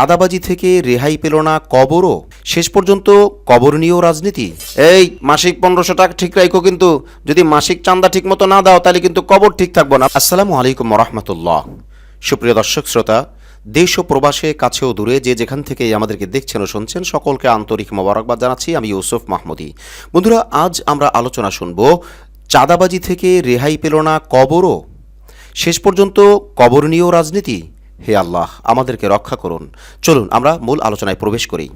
চাঁদাবাজি থেকে রেহাই পেল না কবরও? শেষ পর্যন্ত কবর নিয়েও রাজনীতি। এই, মাসিক পনেরোশো টাকা ঠিক রাখো কিন্তু। যদি মাসিক চাঁদা ঠিক মতো না দাও, তাহলে কিন্তু কবর ঠিক থাকব না। আসসালামু আলাইকুম রহমতুল্লাহ সুপ্রিয় দর্শক, শ্রোতা, দেশ ও প্রবাসে কাছেও দূরে যে যেখান থেকে আমাদেরকে দেখছেন ও শুনছেন, সকলকে আন্তরিক মোবারকবাদ জানাচ্ছি আমি ইউসুফ মাহমুদি। বন্ধুরা, আজ আমরা আলোচনা শুনব, চাঁদাবাজি থেকে রেহাই পেল না কবরও? শেষ পর্যন্ত কবর নিয়েও রাজনীতি। হে আল্লাহ, আমাদেরকে রক্ষা করুন। চলুন, আমরা মূল আলোচনায় প্রবেশ করি।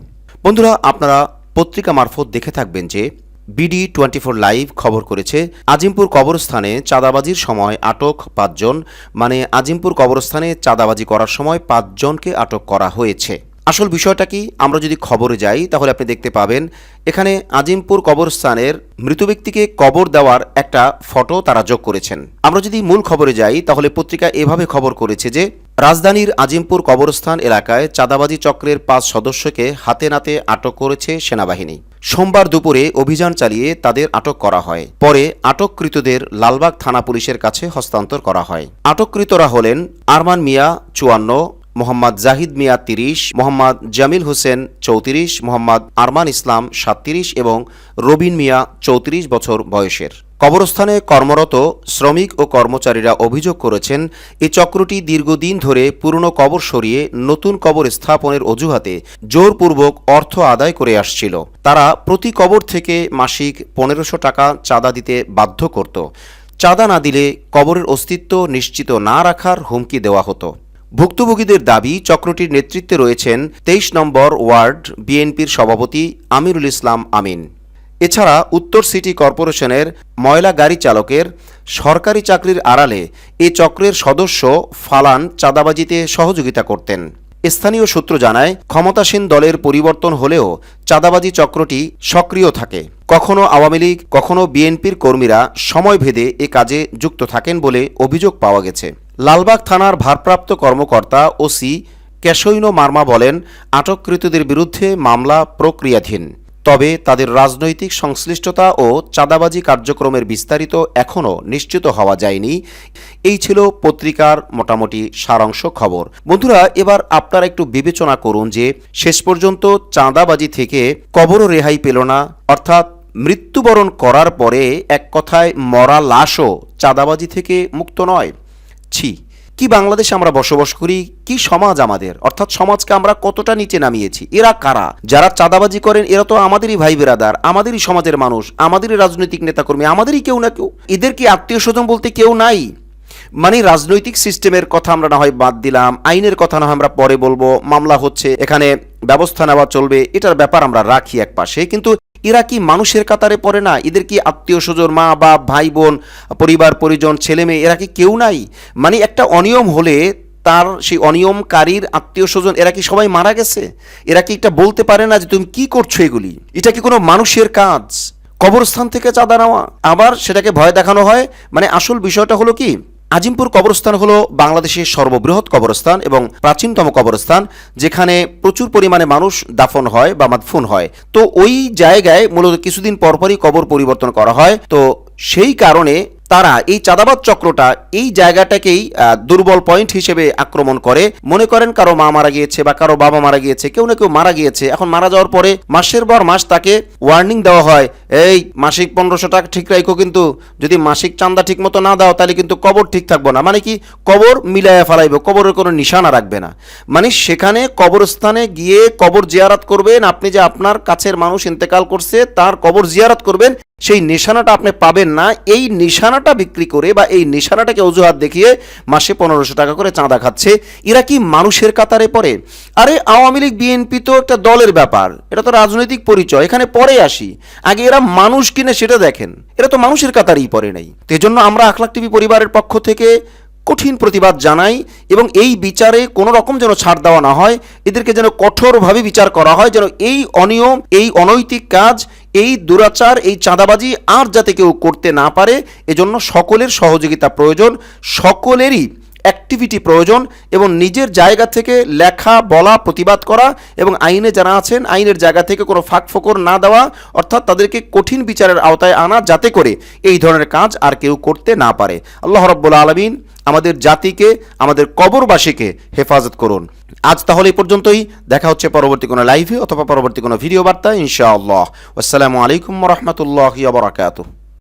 বন্ধুরা, আপনারা পত্রিকা মারফত দেখে থাকবেন যে বিডি টোয়েন্টি ফোর লাইভ খবর করেছে, আজিমপুর কবরস্থানে চাঁদাবাজির সময় আটক পাঁচজন মানে আজিমপুর কবরস্থানে চাঁদাবাজি করার সময় পাঁচজনকে আটক করা হয়েছে। আসল বিষয়টা কি? আমরা যদি খবরে যাই, তাহলে আপনি দেখতে পাবেন, এখানে আজিমপুর কবরস্থানের মৃত ব্যক্তিকে কবর দেওয়ার একটা ফটো তারা যোগ করেছেন। আমরা যদি মূল খবরে যাই, তাহলে পত্রিকা এভাবে খবর করেছে যে রাজধানীর আজিমপুর কবরস্থান এলাকায় চাঁদাবাজি চক্রের পাঁচ সদস্যকে হাতে নাতে আটক করেছে সেনাবাহিনী। সোমবার দুপুরে অভিযান চালিয়ে তাদের আটক করা হয়। পরে আটককৃতদের লালবাগ থানা পুলিশের কাছে হস্তান্তর করা হয়। আটককৃতরা হলেন আরমান মিয়া, চুয়ান্ন মোহাম্মদ জাহিদ মিয়া তিরিশ, মোহাম্মদ জামিল হোসেন চৌত্রিশ, মোহাম্মদ আরমান ইসলাম সাতত্রিশ এবং রবিন মিয়া চৌত্রিশ বছর বয়সের। কবরস্থানে কর্মরত শ্রমিক ও কর্মচারীরা অভিযোগ করেছেন এই চক্রটি দীর্ঘদিন ধরে পুরনো কবর সরিয়ে নতুন কবর স্থাপনের অজুহাতে জোরপূর্বক অর্থ আদায় করে আসছিল। তারা প্রতি কবর থেকে মাসিক পনেরোশো টাকা চাঁদা দিতে বাধ্য করত। চাঁদা না দিলে কবরের অস্তিত্ব নিশ্চিত না রাখার হুমকি দেওয়া হতো। ভুক্তভোগীদের দাবি, চক্রটির নেতৃত্বে রয়েছেন তেইশ নম্বর ওয়ার্ড বিএনপির সভাপতি আমিরুল ইসলাম আমিন। এছাড়া উত্তর সিটি কর্পোরেশনের ময়লা গাড়ি চালকের সরকারি চাকরির আড়ালে এ চক্রের সদস্য ফালান চাঁদাবাজিতে সহযোগিতা করতেন। স্থানীয় সূত্র জানায়, ক্ষমতাসীন দলের পরিবর্তন হলেও চাঁদাবাজি চক্রটি সক্রিয় থাকে। কখনো আওয়ামী লীগ, কখনো বিএনপির কর্মীরা সময়ভেদে এ কাজে যুক্ত থাকেন বলে অভিযোগ পাওয়া গেছে। লালবাগ থানার ভারপ্রাপ্ত কর্মকর্তা ওসি ক্যাশৈন মার্মা বলেন, আটককৃতদের বিরুদ্ধে মামলা প্রক্রিয়াধীন। তবে তাদের রাজনৈতিক সংশ্লিষ্টতা ও চাঁদাবাজি কার্যক্রমের বিস্তারিত এখনও নিশ্চিত হওয়া যায়নি। এই ছিল পত্রিকার মোটামুটি সারাংশ খবর। বন্ধুরা, এবার আপনারা একটু বিবেচনা করুন যে শেষ পর্যন্ত চাঁদাবাজি থেকে কবরও রেহাই পেল না। অর্থাৎ মৃত্যুবরণ করার পরে এক কথায় মরা লাশও চাঁদাবাজি থেকে মুক্ত নয়। ছি কি বাংলাদেশে আমরা বসবাস করি? কি সমাজ আমাদের? অর্থাৎ সমাজকে আমরা কতটা নিচে নামিয়েছি? এরা কারা? যারা চাঁদাবাজি করেন, এরা তো আমাদেরই ভাই বেরাদার, আমাদেরই সমাজের মানুষ, আমাদেরই রাজনৈতিক নেতাকর্মী, আমাদেরই কেউ না কেউ। এদের কি আত্মীয় স্বজন বলতে কেউ নাই? মানে রাজনৈতিক সিস্টেমের কথা আমরা না হয় বাদ দিলাম, আইনের কথা না হয় আমরা পরে বলব, মামলা হচ্ছে, এখানে ব্যবস্থা নেওয়া চলবে, এটার ব্যাপার আমরা রাখি এক পাশে। কিন্তু এরা কি মানুষের কাতারে পড়ে না? এদের কি আত্মীয় স্বজন, মা, বাপ, ভাই, বোন, পরিবার, পরিজন, ছেলে মেয়ে, এরা কি কেউ নাই? মানে একটা অনিয়ম হলে তার সেই অনিয়মকারীর আত্মীয় স্বজন, এরা কি সবাই মারা গেছে? এরা কি এটা বলতে পারে না যে তুমি কি করছ এগুলি? এটা কি কোনো মানুষের কাজ? কবরস্থান থেকে চাঁদা নেওয়া? আবার সেটাকে ভয় দেখানো হয়? মানে আসল বিষয়টা হলো কি? আজিমপুর কবরস্থান হল বাংলাদেশের সর্ববৃহৎ কবরস্থান এবং প্রাচীনতম কবরস্থান, যেখানে প্রচুর পরিমাণে মানুষ দাফন হয় বা মাদফুন হয়। তো ওই জায়গায় মূলত কিছুদিন পরপরই কবর পরিবর্তন করা হয়। তো সেই কারণে তারা এই চাঁদাবাদ চক্রটা এই জায়গাটাকেই দুর্বল পয়েন্ট হিসেবে আক্রমণ করে। মনে করেন কারও মা মারা গিয়েছে বা কারও বাবা মারা গিয়েছে, কেউ না কেউ মারা গিয়েছে। এখন মারা যাওয়ার পরে মাসের পর মাস তাকে ওয়ার্নিং দেওয়া হয়, এই, মাসিক পনেরোশো টাকা ঠিক রাখো কিন্তু, যদি মাসিক চান্দা ঠিক মতো না দাও তাহলে কিন্তু কবর ঠিক থাকব না। মানে কি? কবর মিলাইয়া ফেলাইবে, কবরের কোনো নিশানা রাখবে না। মানে সেখানে কবরস্থানে গিয়ে কবর জিয়ারাত করবেন, আপনি যে আপনার কাছের মানুষ ইন্তেকাল করছে, তার কবর জিয়ারাত করবেন সেই নিশানাটা আপনি পাবেন না। এই নিশানাটা বিক্রি করে বা এই নিশানাটাকে অজুহাত দেখিয়ে মাসে পনেরোশো টাকা করে চাঁদা খাচ্ছে। এরা কি মানুষের কাতারে পড়ে? আরে আওয়ামী লীগ, বিএনপি তো একটা দলের ব্যাপার। এটা তো রাজনৈতিক পরিচয়। এখানে পরে আসি। আগে এরা মানুষ কিনে সেটা দেখেন। এরা তো মানুষের কাতারেই পড়ে নাই। এজন্য আমরা আখলাক টিভি পরিবারের পক্ষ থেকে কঠিন প্রতিবাদ জানাই এবং এই বিচারে কোনো রকম যেন ছাড় দেওয়া না হয়, এদেরকে যেন কঠোরভাবে বিচার করা হয়, যেন এই অনিয়ম, এই অনৈতিক কাজ, এই দুরাচার, এই চাঁদাবাজি আর যাতে কেউ করতে না পারে, এজন্য সকলের সহযোগিতা প্রয়োজন, সকলেরই অ্যাক্টিভিটি প্রয়োজন এবং নিজের জায়গা থেকে লেখা, বলা, প্রতিবাদ করা এবং আইনে যারা আছেন, আইনের জায়গা থেকে কোনো ফাঁক ফোকর না দেওয়া অর্থাৎ তাদেরকে কঠিন বিচারের আওতায় আনা যাতে করে এই ধরনের কাজ আর কেউ করতে না পারে। আল্লাহ রব্বুল আলমিন আমাদের জাতিকে, আমাদের কবরবাসীকে হেফাজত করুন। আজ তাহলে এই পর্যন্তই। দেখা হচ্ছে পরবর্তী কোনো লাইভে অথবা পরবর্তী কোনো ভিডিও বার্তা ইনশাআল্লাহ। আসসালামু আলাইকুম রহমতুল্লাহ বারাকাতুহ।